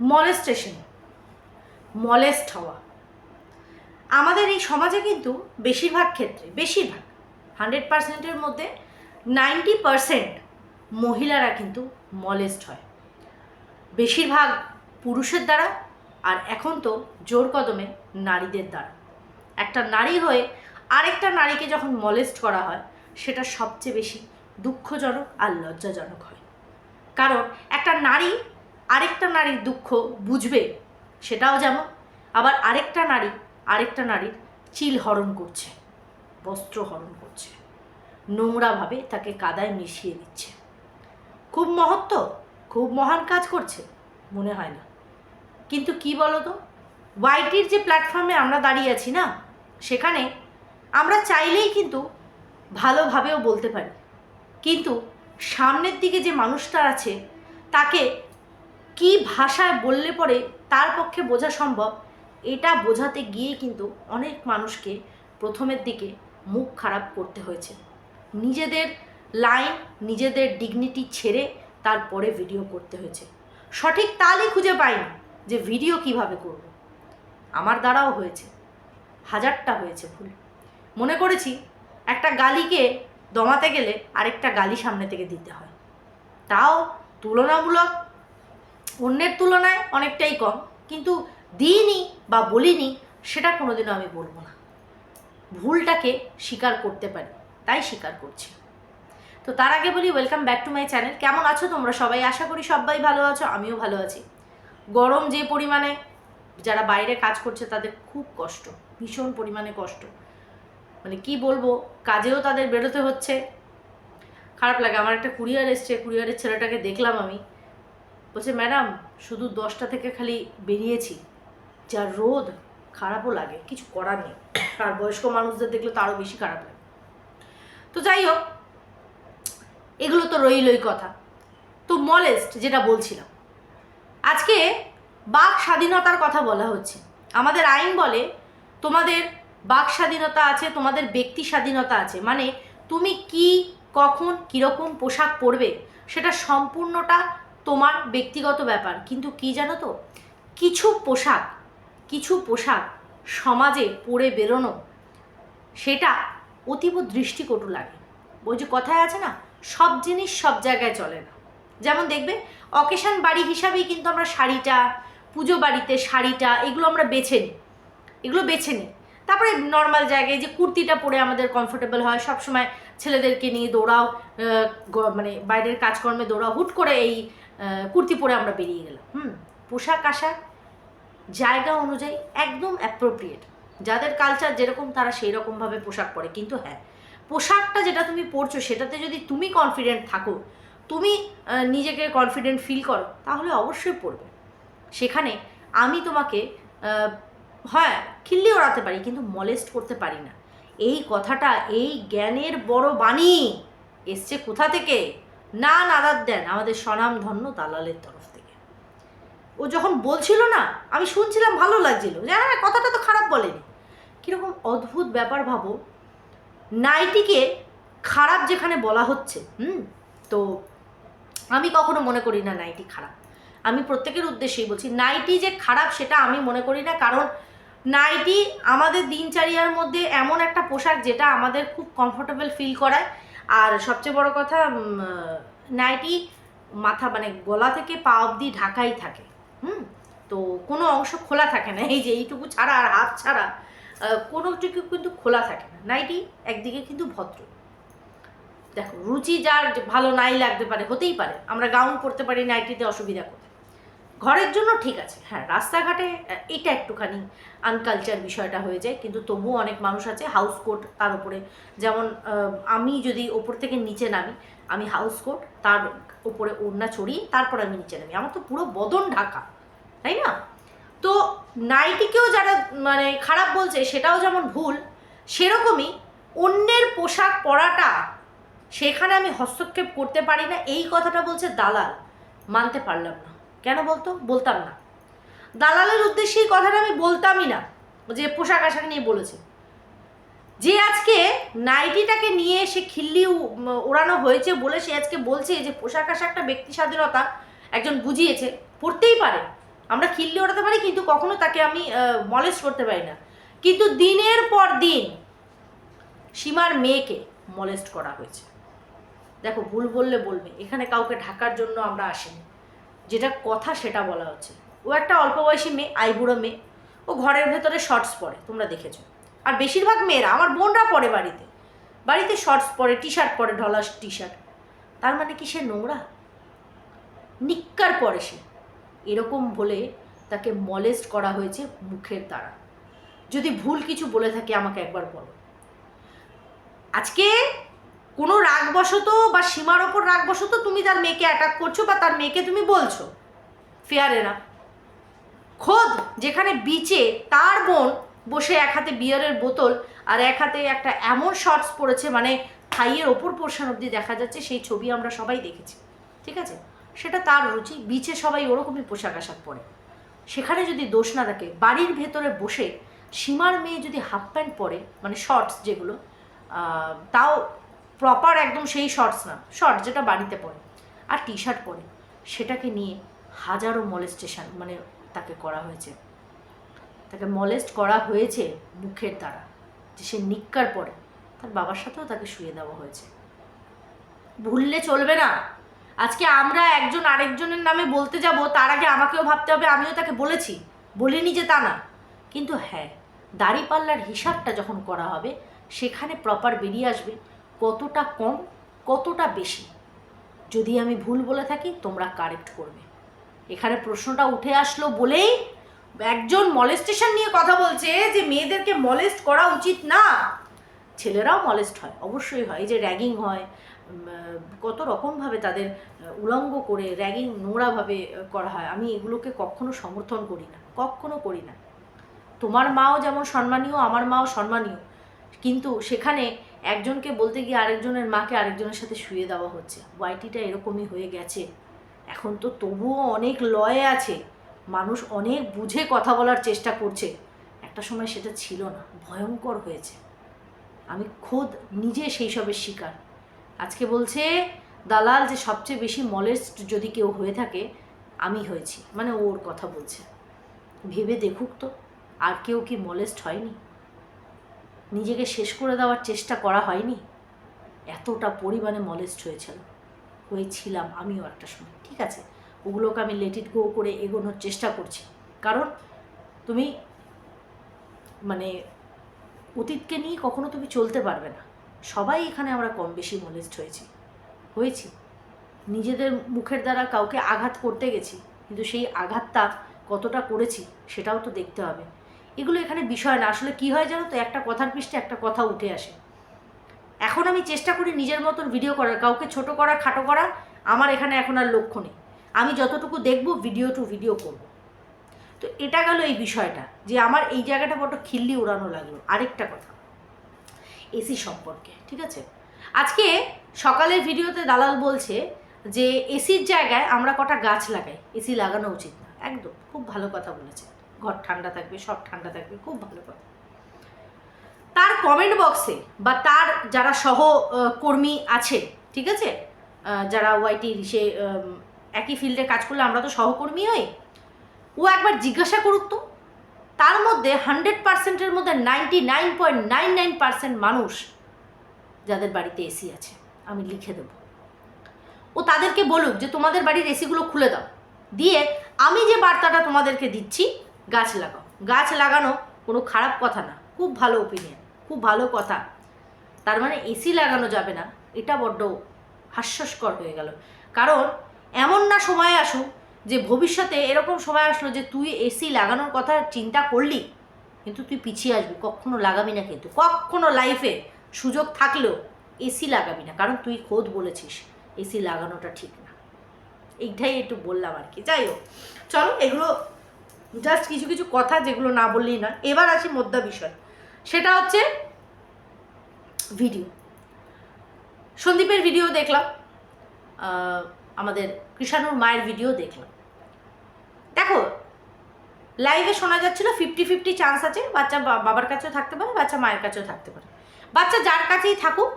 Molestation, molest হওয়া। আমাদের এই সমাজে কিন্তু বেশিরভাগ ক্ষেত্রে, বেশিরভাগ হান্ড্রেড পার্সেন্টের মধ্যে নাইনটি পার্সেন্ট মহিলারা কিন্তু মলেস্ট হয়। বেশিরভাগ পুরুষের দ্বারা আর এখন তো জোর কদমে নারীদের দ্বারা। একটা নারী হয়ে আরেকটা নারীকে যখন মলেস্ট করা হয়, সেটা সবচেয়ে বেশি দুঃখজনক আর লজ্জাজনক হয়। কারণ একটা নারী আরেকটা নারীর দুঃখ বুঝবে, সেটাও যেমন, আবার আরেকটা নারী, আরেকটা নারীর চিল হরণ করছে, বস্ত্র হরণ করছে নোংরাভাবে তাকে কাদায় মিশিয়ে দিচ্ছে খুব মহত্ব খুব মহান কাজ করছে, মনে হয় না। কিন্তু কি বলো তো ওয়াইটির যে প্ল্যাটফর্মে আমরা দাঁড়িয়ে আছি না, সেখানে আমরা চাইলেই কিন্তু ভালোভাবেও বলতে পারি। কিন্তু সামনের দিকে যে মানুষটা আছে, তাকে কি ভাষায় বললে পরে তার পক্ষে বোঝা সম্ভব, এটা বোঝাতে গিয়ে কিন্তু অনেক মানুষকে প্রথমের দিকে মুখ খারাপ করতে হয়েছে। নিজেদের লাইন নিজেদের ডিগনিটি ছেড়ে তারপরে ভিডিও করতে হয়েছে। সঠিক তালই খুঁজে পাইনি যে ভিডিও কীভাবে করব। আমার দ্বারাও হয়েছে। হাজারটা হয়েছে ভুল। মনে করেছি একটা গালিকে দমাতে গেলে আরেকটা গালি সামনে থেকে দিতে হয়। তাও তুলনামূলক অন্যের তুলনায় অনেকটাই কম। কিন্তু দিইনি বা বলিনি, সেটা কোনোদিনও আমি বলব না। ভুলটাকে স্বীকার করতে পারি, তাই স্বীকার করছি। তো তার আগে বলি welcome back to my channel কেমন আছো তোমরা সবাই? আশা করি সবাই ভালো আছো, আমিও ভালো আছি। গরম যে পরিমাণে যারা বাইরে কাজ করছে, তাদের খুব কষ্ট, ভীষণ পরিমাণে কষ্ট। মানে কি বলব, কাজেও তাদের বেরোতে হচ্ছে। খারাপ লাগে, আমার একটা কুরিয়ার এসছে, কুরিয়ারের ছেলেটাকে দেখলাম আমি। বলছে, ম্যাডাম, শুধু দশটা থেকে খালি বেরিয়েছি। যা রোদ খারাপও লাগে, কিছু করার নেই। আর বয়স্ক মানুষদের দেখলে তো আরও বেশি খারাপ লাগে। তো যাই হোক, এগুলো তো রইলই কথা। তো মলেস্ট যেটা বলছিলাম, আজকে বাক স্বাধীনতার কথা বলা হচ্ছে। আমাদের আইন বলে তোমাদের বাক স্বাধীনতা আছে, তোমাদের ব্যক্তি স্বাধীনতা আছে। মানে তুমি কি, কখন, কীরকম পোশাক পরবে, সেটা সম্পূর্ণটা তোমার ব্যক্তিগত ব্যাপার, কিন্তু কি জানো তো? কিছু পোশাক কিছু পোশাক সমাজে পরে বেরোনো, সেটা অতীব দৃষ্টিকটু লাগে। ওই যে কথায় আছে না, সব জিনিস সব জায়গায় চলে না। যেমন দেখবে, অকেশন বাড়ি হিসাবেই কিন্তু আমরা শাড়িটা, পুজো বাড়িতে শাড়িটা, এগুলো আমরা বেছে নিই। এগুলো বেছে নিই। তারপরে নর্মাল জায়গায় যে কুর্তিটা পরে আমাদের কমফোর্টেবল হয়, সবসময় ছেলেদেরকে নিয়ে দৌড়াও মানে বাইরের কাজকর্মে দৌড়াও, হুট করে এই কুর্তি পরে আমরা বেরিয়ে গেলাম। হুম, পোশাক আশাক, জায়গা অনুযায়ী একদম অ্যাপ্রোপ্রিয়েট যাদের কালচার যেরকম, তারা সেই রকমভাবে পোশাক পরে। কিন্তু হ্যাঁ পোশাকটা যেটা তুমি পরছো, সেটাতে যদি তুমি কনফিডেন্ট থাকো, তুমি নিজেকে কনফিডেন্ট ফিল করো, তাহলে অবশ্যই পড়বে সেখানে আমি তোমাকে হ্যাঁ খিল্লি ওড়াতে পারি, কিন্তু মলেস্ট করতে পারি না। এই কথাটা, এই জ্ঞানের বড় বাণী এসছে কোথা থেকে? না নাদার দেন আমাদের স্বনাম ধন্য দালালের তরফ থেকে। ও যখন বলছিল না, আমি শুনছিলাম ভালো লাগছিল। যে হ্যাঁ কথাটা তো খারাপ বলেনি। কীরকম অদ্ভুত ব্যাপার ভাবো। নাইটিকে খারাপ যেখানে বলা হচ্ছে, হুম? তো আমি কখনো মনে করি না নাইটি খারাপ। আমি প্রত্যেকের উদ্দেশ্যেই বলছি, নাইটি যে খারাপ সেটা আমি মনে করি না। কারণ নাইটি আমাদের দিনচারিয়ার মধ্যে এমন একটা পোশাক যেটা আমাদের খুব কমফোর্টেবল ফিল করায়। আর সবচেয়ে বড় কথা নাইটি মাথা মানে গলা থেকে পা অবধি ঢাকাই থাকে, হুম? তো কোনো অংশ খোলা থাকে না, এই যে এইটুকু ছাড়া আর হাত ছাড়া কোনোটুকু কিন্তু খোলা থাকে না। নাইটি একদিকে কিন্তু ভদ্র। দেখো, রুচি যার ভালো নাই লাগতে পারে, হতেই পারে। আমরা গাউন পরতে পারি, নাইটিতে অসুবিধা ঘরের জন্য ঠিক আছে। হ্যাঁ রাস্তাঘাটে এটা একটুখানি আনকালচার বিষয়টা হয়ে যায়, কিন্তু তবুও অনেক মানুষ আছে হাউস কোট তার উপরে। যেমন আমি যদি ওপর থেকে নিচে নামি, আমি হাউস কোট তার উপরে ওড়না চড়িয়ে তারপর আমি নিচে নামি। আমার তো পুরো বদন ঢাকা, তাই না? তো নাইটিকেও যারা মানে খারাপ বলছে, সেটাও যেমন ভুল, সেরকমই অন্যের পোশাক পরাটা সেখানে আমি হস্তক্ষেপ করতে পারি না। এই কথাটা বলছে দালাল। মানতে পারলাম না। কেন বলতো? বলতাম না। দালালের উদ্দেশ্যে এই কথাটা আমি বলতামই না, যে পোশাক আশাক নিয়ে বলেছে। যে আজকে নাইটিটাকে নিয়ে সে খিল্লি ওড়ানো হয়েছে বলে সে আজকে বলছে যে পোশাক আশাকটা ব্যক্তি স্বাধীনতা একজন বুঝিয়েছে, পড়তেই পারে। আমরা খিল্লি ওড়াতে পারি কিন্তু কখনো তাকে আমি মলেস্ট করতে পারি না। কিন্তু দিনের পর দিন সীমার মেয়েকে মলেস্ট করা হয়েছে। দেখো, ভুল বললে বলবে, এখানে কাউকে ঢাকার জন্য আমরা আসিনি। যেটা কথা সেটা বলা হচ্ছে। ও একটা অল্প বয়সী মেয়ে, আইবুড়ো মেয়ে। ও ঘরের ভেতরে শর্টস পরে, তোমরা দেখেছ। আর বেশিরভাগ মেয়েরা, আমার বোনরা পরে বাড়িতে। বাড়িতে শর্টস পরে টি শার্ট পরে ঢলা টি শার্ট তার মানে কি সে নোংরা? নিক্কার পরে সে। এরকম বলে তাকে মলেস্ট করা হয়েছে মুখের দ্বারা। যদি ভুল কিছু বলে থাকে, আমাকে একবার বলো। আজকে কোনো রাগবশত বা সীমার ওপর রাগবশত তুমি তার মেয়েকে অ্যাটাক করছ বা তার মেয়েকে তুমি বলছো। ফেয়ার এনা খোদ যেখানে বিচে তার বোন বসে এক হাতে বিয়ারের বোতল আর এক হাতে একটা এমন শর্টস পড়েছে মানে থাইয়ের ওপর পোর্শন অবধি দেখা যাচ্ছে, সেই ছবি আমরা সবাই দেখেছি। ঠিক আছে? সেটা তার রুচি। বিচে সবাই ওরকমই পোশাক আশাক পরে। সেখানে যদি দোষ না থাকে, বাড়ির ভেতরে বসে সীমার মেয়ে যদি হাফ প্যান্ট পরে মানে শর্টস যেগুলো তাও প্রপার একদম সেই শর্টস না। শর্ট যেটা বাড়িতে পরে আর টি শার্ট পরে, সেটাকে নিয়ে হাজারো মলেস্টেশন মানে তাকে করা হয়েছে। তাকে মলেস্ট করা হয়েছে মুখের দ্বারা। যে সে নিক্কার পরে, তার বাবার সাথেও তাকে শুয়ে দেওয়া হয়েছে। ভুললে চলবে না। আজকে আমরা একজন আরেকজনের নামে বলতে যাব, তার আগে আমাকেও ভাবতে হবে, আমিও তাকে বলেছি। বলিনি যে তা না। কিন্তু হ্যাঁ দাড়িপাল্লার হিসাবটা যখন করা হবে, সেখানে প্রপার বেরিয়ে আসবে। কতটা কম, কতটা বেশি? যদি আমি ভুল বলে থাকি, তোমরা কারেক্ট করবে। এখানে প্রশ্নটা উঠে আসলো বলেই একজন মলেস্টেশন নিয়ে কথা বলছে যে মেয়েদেরকে মলেস্ট করা উচিত না। ছেলেরাও মলেস্ট হয়, অবশ্যই হয়। যে র্যাগিং হয় কত রকমভাবে তাদের উলঙ্গ করে র্যাগিং নোংরাভাবে করা হয়। আমি এগুলোকে কখনো সমর্থন করি না, কখনো করি না। তোমার মাও যেমন সম্মানীয়, আমার মাও সম্মানীয়। কিন্তু সেখানে একজনকে বলতে গিয়ে আরেকজনের মাকে আরেকজনের সাথে শুয়ে দেওয়া হচ্ছে। ওয়াইটিটা এরকমই হয়ে গেছে। এখন তো তবুও অনেক লয়ে আছে। মানুষ অনেক বুঝে কথা বলার চেষ্টা করছে। একটা সময় সেটা ছিল না, ভয়ঙ্কর হয়েছে। আমি খোদ নিজে সেই সবের শিকার। আজকে বলছে, দালাল যে সবচেয়ে বেশি মলেস্ট যদি কেউ হয়ে থাকে, আমি হয়েছি। মানে ওর কথা বলছে। ভেবে দেখুক তো, আর কেউ কি মলেস্ট হয়নি? নিজেকে শেষ করে দেওয়ার চেষ্টা করা হয়নি? এতটা পরিমাণে মলেস্ট হয়েছিল। হয়েছিলাম আমিও একটা সময়, ঠিক আছে? ওগুলোকে আমি লেট ইট গো করে এগোনোর চেষ্টা করছি। কারণ তুমি মানে অতীতকে নিয়ে কখনো তুমি চলতে পারবে না। সবাই এখানে আমরা কম বেশি মলেস্ট হয়েছি। হয়েছি। নিজেদের মুখের দ্বারা কাউকে আঘাত করতে গেছি, কিন্তু সেই আঘাতটা কতটা করেছি সেটাও তো দেখতে হবে। এগুলো এখানে বিষয় না। আসলে কি হয় জানো তো? একটা কথার পৃষ্ঠে একটা কথা উঠে আসে। এখন আমি চেষ্টা করি নিজের মতন ভিডিও করার, কাউকে ছোট করা, খাটো করা, আমার এখানে এখন আর লক্ষ্য নেই। আমি যতটুকু দেখব ভিডিও টু ভিডিও করব। তো এটা গেল এই বিষয়টা, যে আমার এই জায়গাটা বড্ড খিল্লি উড়ানো লাগল। আরেকটা কথা এসি সম্পর্কে, ঠিক আছে? আজকে সকালের ভিডিওতে দালাল বলছে যে এসির জায়গায় আমরা কটা গাছ লাগাই। এসি লাগানো উচিত না। একদম, খুব ভালো কথা বলেছে। ঘর ঠান্ডা থাকবে, সব ঠান্ডা থাকবে, খুব ভালো কথা। তার কমেন্ট বক্সে বা তার যারা সহ কর্মী আছে, ঠিক আছে? যারা ওয়াইটি সে একই ফিল্ডে কাজ করলে আমরা তো সহকর্মী হই ও একবার জিজ্ঞাসা করুক তো। তার মধ্যে হান্ড্রেড পার্সেন্টের মধ্যে ninety nine point nine nine percent মানুষ যাদের বাড়িতে এসি আছে, আমি লিখে দেবো। ও তাদেরকে বলুক যে, তোমাদের বাড়ির এসিগুলো খুলে দাও। দিয়ে আমি যে বার্তাটা তোমাদেরকে দিচ্ছি গাছ লাগাও। গাছ লাগানো কোনো খারাপ কথা না, খুব ভালো ওপিনিয়ন খুব ভালো কথা। তার মানে এসি লাগানো যাবে না, এটা বড্ড হাস্যস্কর হয়ে গেল। কারণ এমন না সময় আসুক যে ভবিষ্যতে এরকম সময় আসলো যে তুই এসি লাগানোর কথা চিন্তা করলি, কিন্তু তুই পিছিয়ে আসবি, কখনো লাগাবি না কিন্তু। কখনো লাইফে সুযোগ থাকলেও এসি লাগাবি না, কারণ তুই খোদ বলেছিস এসি লাগানোটা ঠিক না। এইটাই একটু বললাম আর কি। যাই হোক, চলো এগুলো জাস্ট কিছু কিছু কথা যেগুলো না বললেই না এবার আসি মোদ্দা বিষয়। সেটা হচ্ছে ভিডিও সন্দীপের ভিডিও দেখলাম। আমাদের কৃষাণুর মায়ের ভিডিও দেখলাম। দেখো লাইভে শোনা যাচ্ছিল ফিফটি ফিফটি চান্স আছে। বাচ্চা বাবার কাছেও থাকতে পারে, বাচ্চা মায়ের কাছেও থাকতে পারে। বাচ্চা যার কাছেই থাকুক,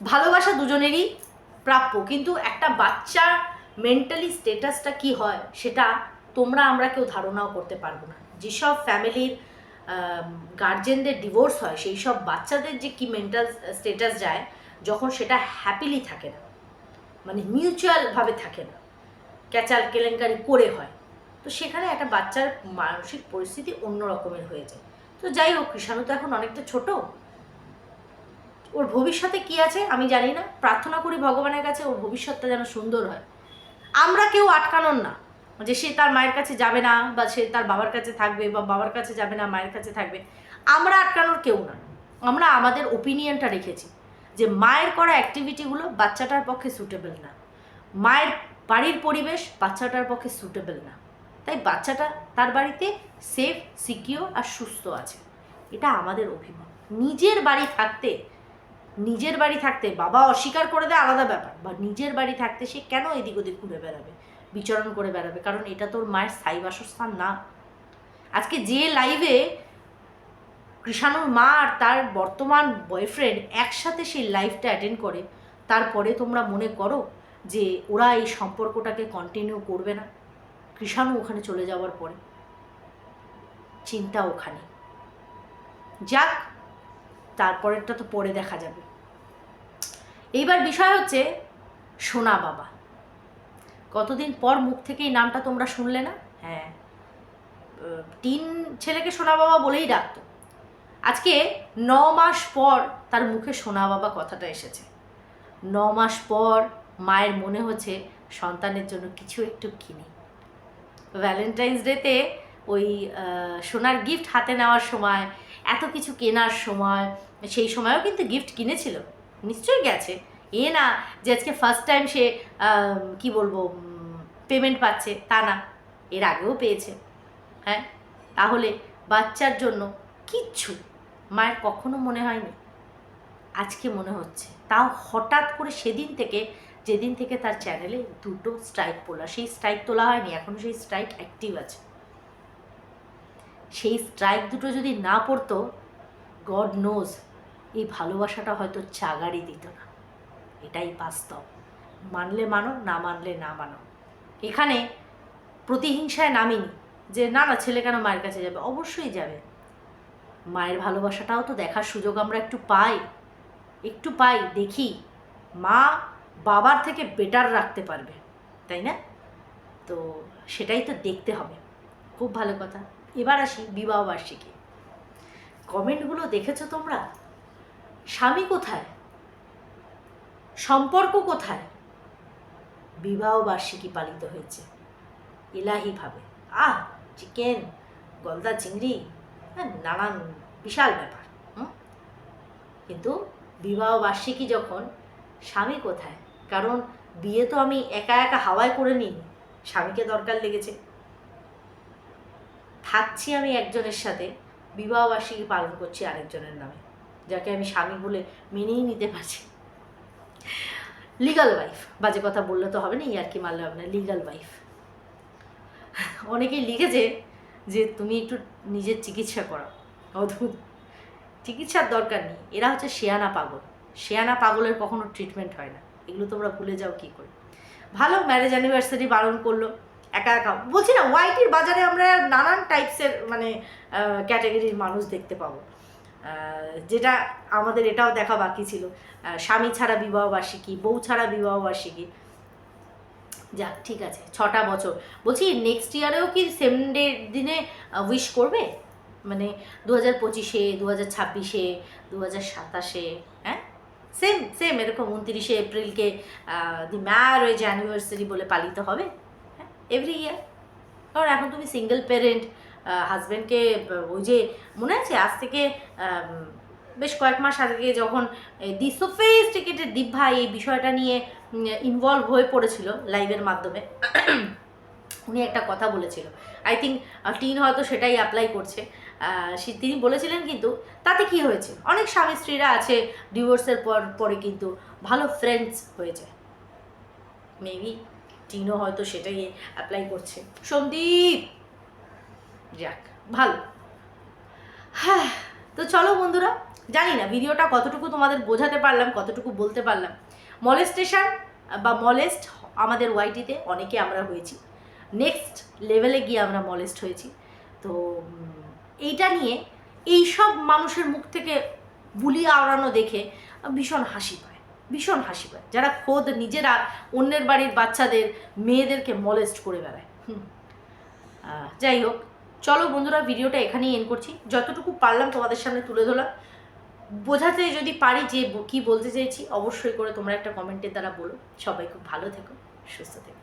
ভালোবাসা দুজনেরই প্রাপ্য। কিন্তু একটা বাচ্চার মেন্টালি স্টেটাসটা কি হয়, সেটা তোমরা, আমরা কেউ ধারণাও করতে পারব না। যেসব ফ্যামিলির গার্জেনদের ডিভোর্স হয়, সেই সব বাচ্চাদের যে কি মেন্টাল স্টেটাস যায়, যখন সেটা হ্যাপিলি থাকে না মানে মিউচুয়ালভাবে থাকে না, ক্যাচাল কেলেঙ্কারি করে হয়, তো সেখানে একটা বাচ্চার মানসিক পরিস্থিতি অন্য রকমের হয়ে যায়। তো যাই হোক, কৃষাণু তো এখন অনেকটা ছোট। ওর ভবিষ্যতে কি আছে আমি জানি না। প্রার্থনা করি ভগবানের কাছে, ওর ভবিষ্যৎটা যেন সুন্দর হয়। আমরা কেউ আটকানোর না। যে সে তার মায়ের কাছে যাবে না বা সে তার বাবার কাছে থাকবে বা বাবার কাছে যাবে না, মায়ের কাছে থাকবে। আমরা আটকানোর কেউ না। আমরা আমাদের ওপিনিয়নটা রেখেছি যে মায়ের করা অ্যাক্টিভিটিগুলো বাচ্চাটার পক্ষে সুটেবল না। মায়ের বাড়ির পরিবেশ বাচ্চাটার পক্ষে সুটেবল না। তাই বাচ্চাটা তার বাড়িতে সেফ সিকিওর আর সুস্থ আছে। এটা আমাদের অভিমত। নিজের বাড়ি থাকতে, নিজের বাড়ি থাকতে বাবা অস্বীকার করে দেয় আলাদা ব্যাপার, বা নিজের বাড়ি থাকতে সে কেন এদিক ওদিক ঘুরে বেড়াবে? বিচরণ করে বেড়াবে, কারণ এটা তোর মায়ের স্থায়ী বাসস্থান না। আজকে যে লাইভে কৃষাণুর মা আর তার বর্তমান বয়ফ্রেন্ড একসাথে সেই লাইফটা অ্যাটেন্ড করে, তারপরে তোমরা মনে করো যে ওরা এই সম্পর্কটাকে কন্টিনিউ করবে না। কৃষাণু ওখানে চলে যাওয়ার পরে। চিন্তা ওখানে। যাক, তারপরেরটা তো পরে দেখা যাবে। এইবার বিষয় হচ্ছে সোনা বাবা। কতদিন পর মুখ থেকে এই নামটা তোমরা শুনলে না? হ্যাঁ। তিন ছেলেকে সোনা বাবা বলেই ডাকতো। আজকে ন মাস পর তার মুখে সোনা বাবা কথাটা এসেছে। ন মাস পর মায়ের মনে হচ্ছে সন্তানের জন্য কিছু একটু কিনি। ভ্যালেন্টাইন্স ডেতে ওই সোনার গিফট হাতে নেওয়ার সময়, এত কিছু কেনার সময়, সেই সময়ও কিন্তু গিফট কিনেছিল। নিশ্চয়ই গেছে। এ না যে আজকে ফার্স্ট টাইম সে কি বলব পেমেন্ট পাচ্ছে, তা না। এর আগেও পেয়েছে। হ্যাঁ? তাহলে বাচ্চার জন্য কিচ্ছু মায়ের কখনো মনে হয়নি। আজকে মনে হচ্ছে। তাও হঠাৎ করে সেদিন থেকে, যেদিন থেকে তার চ্যানেলে দুটো স্ট্রাইক পড়ল সেই স্ট্রাইক তোলা হয়নি এখনও সেই স্ট্রাইক অ্যাক্টিভ আছে। সেই স্ট্রাইক দুটো যদি না পড়তো গড নোজ এই ভালোবাসাটা হয়তো চাগাড়ি দিত না। এটাই বাস্তব। মানলে মানো, না মানলে না মানো। এখানে প্রতিহিংসায় নামিনি যে, না না, ছেলে কেন মায়ের কাছে যাবে? অবশ্যই যাবে। মায়ের ভালোবাসাটাও তো দেখার সুযোগ আমরা একটু পাই। একটু পাই, দেখি। মা বাবার থেকে বেটার রাখতে পারবে, তাই না? তো সেটাই তো দেখতে হবে। খুব ভালো কথা। এবার আসি বিবাহ বার্ষিকী কমেন্টগুলো দেখেছ তোমরা? স্বামী কোথায়? সম্পর্ক কোথায়? বিবাহ বার্ষিকী পালিত হয়েছে। এলাহিভাবে আহ, চিকেন, গলদা চিংড়ি হ্যাঁ নানান বিশাল ব্যাপার? কিন্তু বিবাহ বার্ষিকী যখন, স্বামী কোথায়? কারণ বিয়ে তো আমি একা একা হাওয়ায় করে নিই। স্বামীকে দরকার লেগেছে। থাকছি আমি একজনের সাথে, বিবাহ বার্ষিকী পালন করছি আরেকজনের নামে, যাকে আমি স্বামী বলে মেনেই নিতে পারছি লিগাল ওয়াইফ বাজে কথা বললে তো হবে না আর কি মারলে হবে না লিগাল ওয়াইফ অনেকেই লিখেছে যে তুমি একটু নিজের চিকিৎসা করো অদ্ভুত। চিকিৎসার দরকার নেই। এরা হচ্ছে শেয়ানা পাগল। শেয়ানা পাগলের কখনো ট্রিটমেন্ট হয় না। এগুলো তোমরা ভুলে যাও কী করে। ভালো ম্যারেজ অ্যানিভার্সারি পালন করল। একা একা। বলছি না ওয়াইটির বাজারে আমরা নানান টাইপসের মানে ক্যাটাগরির মানুষ দেখতে পাবো। যেটা আমাদের এটাও দেখা বাকি ছিল। স্বামী ছাড়া বিবাহবার্ষিকী বউ ছাড়া বিবাহবার্ষিকী যাক, ঠিক আছে, ছটা বছর। বলছি নেক্সট ইয়ারেও কি সেম ডে দিনে উইশ করবে? মানে দু হাজার পঁচিশে দু হাজার ছাব্বিশে দু হাজার সাতাশে হ্যাঁ? সেম সেম এরকম উনত্রিশে এপ্রিলকে দি ম্যারেজ অ্যানিভার্সারি বলে পালিত হবে হ্যাঁ? এভরি ইয়ার কারণ এখন তুমি সিঙ্গেল প্যারেন্ট হাজব্যান্ডকে ওই যে মনে আছে? আজ থেকে বেশ কয়েক মাস আগে যখন দি সোফিস্টিকেটেড দীপ ভাই এই বিষয়টা নিয়ে ইনভলভ হয়ে পড়েছিল লাইভের মাধ্যমে, উনি একটা কথা বলেছিল। আই থিঙ্ক টিন হয়তো সেটাই অ্যাপ্লাই করছে। তিনি বলেছিলেন কিন্তু, তাতে কি হয়েছে? অনেক স্বামী স্ত্রীরা আছে ডিভোর্সের পর, পরে কিন্তু ভালো ফ্রেন্ডস হয়েছে। মেবি টিনও হয়তো সেটাই অ্যাপ্লাই করছে। সন্দীপ! যাক, ভালো। হ্যাঁ তো চলো বন্ধুরা, জানি না ভিডিওটা কতটুকু তোমাদের বোঝাতে পারলাম, কতটুকু বলতে পারলাম। মলেস্টেশন বা মলেস্ট আমাদের ওয়াইটিতে অনেকে আমরা হয়েছি। নেক্সট লেভেলে গিয়ে আমরা মলেস্ট হয়েছি। তো এইটা নিয়ে এইসব মানুষের মুখ থেকে বুলি আওড়ানো দেখে ভীষণ হাসি পায়, ভীষণ হাসি পায়। যারা খোদ নিজেরা অন্যের বাড়ির বাচ্চাদের, মেয়েদেরকে মলেস্ট করে বেড়ায়। যাই হোক চলো বন্ধুরা, ভিডিওটা এখানেই এন করছি। যতটুকু পারলাম তোমাদের সামনে তুলে ধরলাম। বোঝাতে যদি পারি যে কি বলতে চাইছি, অবশ্যই করে তোমরা একটা কমেন্টের দ্বারা বলো। সবাই খুব ভালো থেকো, সুস্থ থেকো।